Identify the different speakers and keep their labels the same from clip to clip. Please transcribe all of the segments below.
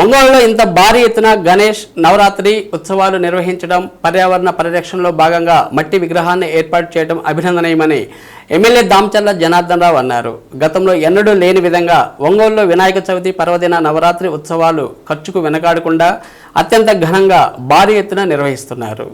Speaker 1: ఒంగోలులో ఇంత భారీ ఎత్తున గణేష్ నవరాత్రి ఉత్సవాలు నిర్వహించడం పర్యావరణ పరిరక్షణలో భాగంగా మట్టి విగ్రహాన్ని ఏర్పాటు చేయడం అభినందనీయమని ఎమ్మెల్యే దామచర్ల జనార్దన్ రావు అన్నారు. గతంలో ఎన్నడూ లేని విధంగా ఒంగోలులో వినాయక చవితి పర్వదిన నవరాత్రి ఉత్సవాలు ఖర్చుకు వెనకాడకుండా అత్యంత ఘనంగా భారీ ఎత్తున నిర్వహిస్తున్నారు.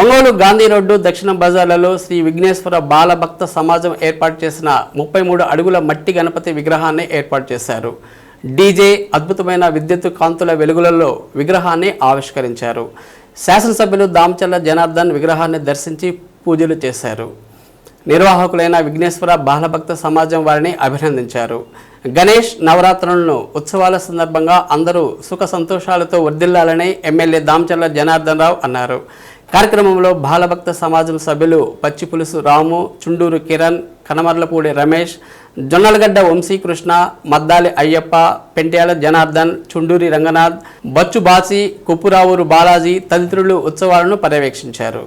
Speaker 1: ఒంగోలు గాంధీ రోడ్డు దక్షిణ బజార్లలో శ్రీ విఘ్నేశ్వర బాలభక్త సమాజం ఏర్పాటు చేసిన ముప్పై మూడు అడుగుల మట్టి గణపతి విగ్రహాన్ని ఏర్పాటు చేశారు. డీజే అద్భుతమైన విద్యుత్ కాంతుల వెలుగులలో విగ్రహాన్ని ఆవిష్కరించారు. శాసనసభ్యులు దామచల్ల జనార్దన్ విగ్రహాన్ని దర్శించి పూజలు చేశారు. నిర్వాహకులైన విఘ్నేశ్వర బాలభక్త సమాజం వారిని అభినందించారు. గణేష్ నవరాత్రులను ఉత్సవాల సందర్భంగా అందరూ సుఖ సంతోషాలతో వర్ధిల్లాలని ఎమ్మెల్యే దామచల్ల జనార్దన్ రావు అన్నారు. కార్యక్రమంలో బాలభక్త సమాజం సభ్యులు పచ్చిపులుసు రాము చుండూరు కిరణ్ కనమర్లపూడి రమేష్ జొన్నలగడ్డ వంశీకృష్ణ మద్దాలి అయ్యప్ప పెంట్యాల జనార్దన్ చుండూరి రంగనాథ్ బచ్చు బాసి కుప్పురావూరు బాలాజీ తదితరులు ఉత్సవాలను పర్యవేక్షించారు.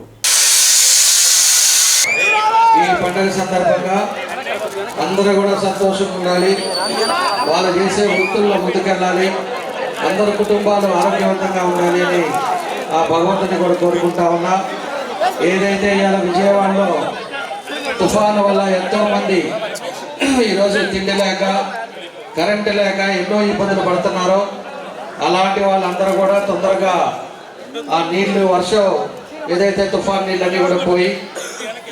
Speaker 2: ఈ పండుగ సందర్భంగా అందరూ కూడా సంతోషంగా ఉండాలి. వాళ్ళు చేసే వృత్తుల్లో ముందుకెళ్ళాలి. అందరి కుటుంబాలు ఆరోగ్యవంతంగా ఉండాలి అని ఆ భగవంతుని కూడా కోరుకుంటా ఉన్నా. ఏదైతే ఇవాళ విజయవాడలో తుఫాను వల్ల ఎంతో మంది ఈరోజు తిండి లేక కరెంటు లేక ఎన్నో ఇబ్బందులు పడుతున్నారో అలాంటి వాళ్ళందరూ కూడా తొందరగా ఆ నీళ్ళు వర్షం ఏదైతే తుఫాన్ నీళ్ళన్నీ కూడా పోయి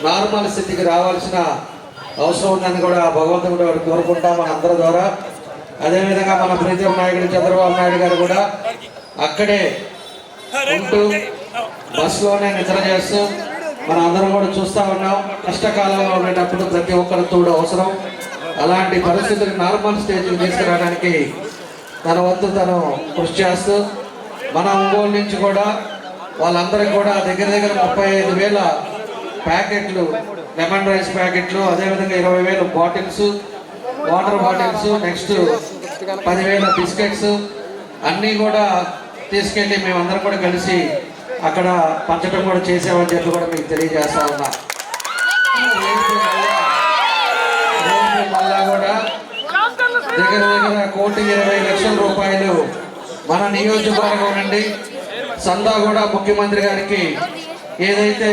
Speaker 2: నార్మల్ స్థితికి రావాల్సిన అవసరం ఉందని కూడా భగవంతుడు కూడా కోరుకుంటాం మన అందరి ద్వారా. అదేవిధంగా మన ప్రీతం నాయకుడు చంద్రబాబు నాయుడు గారు కూడా అక్కడే ఉంటూ బస్సులోనే నిద్ర చేస్తూ మనం అందరం కూడా చూస్తా ఉన్నాం. కష్టకాలంలో ఉండేటప్పుడు ప్రతి ఒక్కరు తోడు అవసరం. అలాంటి పరిస్థితులు నార్మల్ స్టేజ్కి తీసుకురావడానికి తన వంతు తను కృషి చేస్తూ మన ఒంగోలు నుంచి కూడా వాళ్ళందరికీ కూడా దగ్గర దగ్గర ముప్పై ఐదు వేల ప్యాకెట్లు లెమన్ రైస్ ప్యాకెట్లు అదేవిధంగా ఇరవై వేల బాటిల్స్ వాటర్ బాటిల్స్ నెక్స్ట్ పదివేల బిస్కెట్స్ అన్నీ కూడా తీసుకెళ్ళి మేమందరం కూడా కలిసి అక్కడ పంచడం కూడా చేసామని చెప్పి కూడా మీకు తెలియజేస్తా ఉన్నా. మళ్ళా- కూడా దగ్గర దగ్గర కోటి ఇరవై లక్షల రూపాయలు మన నియోజకవర్గం నుండి సందా కూడా ముఖ్యమంత్రి గారికి ఏదైతే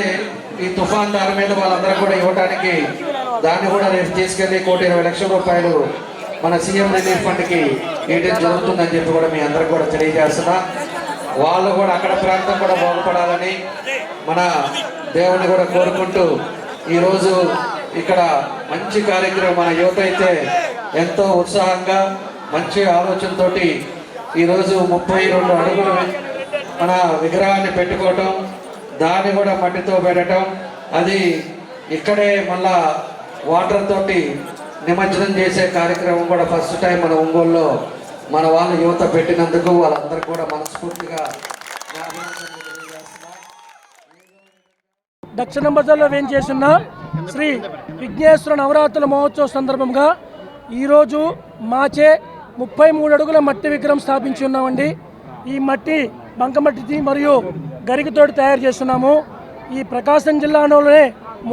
Speaker 2: ఈ తుఫాన్ దారి మీద వాళ్ళందరూ కూడా ఇవ్వడానికి దాన్ని కూడా రేపు తీసుకెళ్ళి కోటి ఇరవై లక్షల రూపాయలు మన సీఎం రిలీఫ్ ఫండ్కి ఇవ్వడం జరుగుతుందని చెప్పి కూడా మీ అందరికి కూడా తెలియజేస్తున్నా. వాళ్ళు కూడా అక్కడ ప్రాంతం కూడా బాగుపడాలని మన దేవుని కూడా కోరుకుంటూ ఈరోజు ఇక్కడ మంచి కార్యక్రమం మన యువత అయితే ఎంతో ఉత్సాహంగా మంచి ఆలోచనతోటి ఈరోజు ముప్పై రెండు అడుగులు మన విగ్రహాన్ని పెట్టుకోవటం దాన్ని కూడా మట్టితో పెట్టడం అది ఇక్కడే మళ్ళా వాటర్ తోటి నిమజ్జనం చేసే కార్యక్రమం కూడా ఫస్ట్ టైం మన ఒంగోలులో మన వాళ్ళ యువత పెట్టినందుకు వాళ్ళందరికీ కూడా మనస్ఫూర్తిగా
Speaker 3: దక్షిణ బజార్లో వేంచేసిన శ్రీ విఘ్నేశ్వర నవరాత్రుల మహోత్సవ సందర్భంగా ఈరోజు మాచే ముప్పై మూడు అడుగుల మట్టి విగ్రహం స్థాపించి ఉన్నామండి. ఈ మట్టి బంకమట్టిది మరియు గరికతోటి తయారు చేస్తున్నాము. ఈ ప్రకాశం జిల్లాలోనే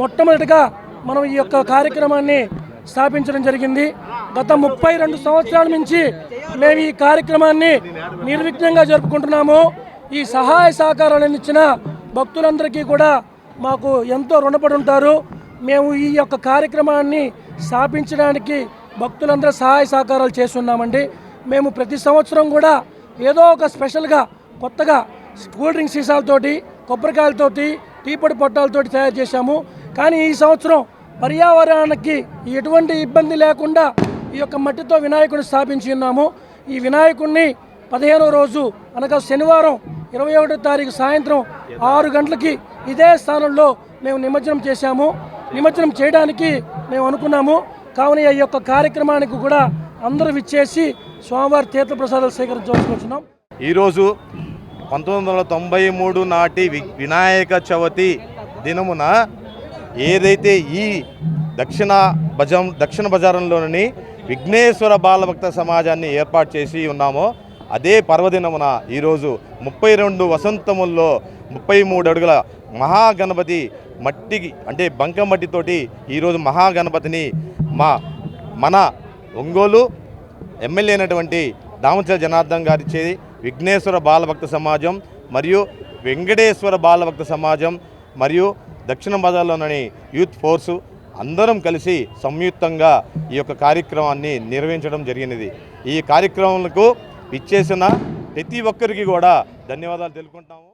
Speaker 3: మొట్టమొదటిగా మనం ఈ యొక్క కార్యక్రమాన్ని స్థాపించడం జరిగింది. గత ముప్పై రెండు సంవత్సరాల నుంచి మేము ఈ కార్యక్రమాన్ని నిర్విఘ్నంగా జరుపుకుంటున్నాము. ఈ సహాయ సహకారాలను ఇచ్చిన భక్తులందరికీ కూడా మాకు ఎంతో రుణపడి ఉంటారు. మేము ఈ యొక్క కార్యక్రమాన్ని స్థాపించడానికి భక్తులందరూ సహాయ సహకారాలు చేస్తున్నామండి. మేము ప్రతి సంవత్సరం కూడా ఏదో ఒక స్పెషల్గా కొత్తగా కూల్ డ్రింక్ సీసాలతోటి కొబ్బరికాయలతోటి టీపొడి పొట్టాలతోటి తయారు చేశాము. కానీ ఈ సంవత్సరం పర్యావరణానికి ఎటువంటి ఇబ్బంది లేకుండా ఈ యొక్క మట్టితో వినాయకుడిని స్థాపించి ఉన్నాము. ఈ వినాయకుడిని పదిహేనో రోజు అనగా శనివారం ఇరవై ఒకటో తారీఖు సాయంత్రం ఆరు గంటలకి ఇదే స్థానంలో మేము నిమజ్జనం చేశాము. నిమజ్జనం చేయడానికి మేము అనుకున్నాము. కావున ఈ యొక్క కార్యక్రమానికి కూడా అందరూ విచ్చేసి స్వామివారి తీర్థప్రసాదాలు వచ్చినాం.
Speaker 4: ఈరోజు పంతొమ్మిది వందల తొంభై మూడు నాటి వినాయక చవితి దినమున ఏదైతే ఈ దక్షిణ బజం దక్షిణ బజారంలోని విఘ్నేశ్వర బాలభక్త సమాజాన్ని ఏర్పాటు చేసి ఉన్నామో అదే పర్వదినమున ఈరోజు ముప్పై రెండు వసంతముల్లో ముప్పై మూడు అడుగుల మహాగణపతి మట్టికి అంటే బంక మట్టితోటి ఈరోజు మహాగణపతిని మా మన ఒంగోలు ఎమ్మెల్యే అయినటువంటి దామచల జనార్దన్ గారిచే విఘ్నేశ్వర బాలభక్త సమాజం మరియు వెంకటేశ్వర బాలభక్త సమాజం మరియు దక్షిణ బజార్లోని యూత్ ఫోర్సు అందరం కలిసి సంయుక్తంగా ఈ యొక్క కార్యక్రమాన్ని నిర్వహించడం జరిగినది. ఈ కార్యక్రమాలకు ఇచ్చేసిన ప్రతి ఒక్కరికి కూడా ధన్యవాదాలు తెలుపుకుంటాము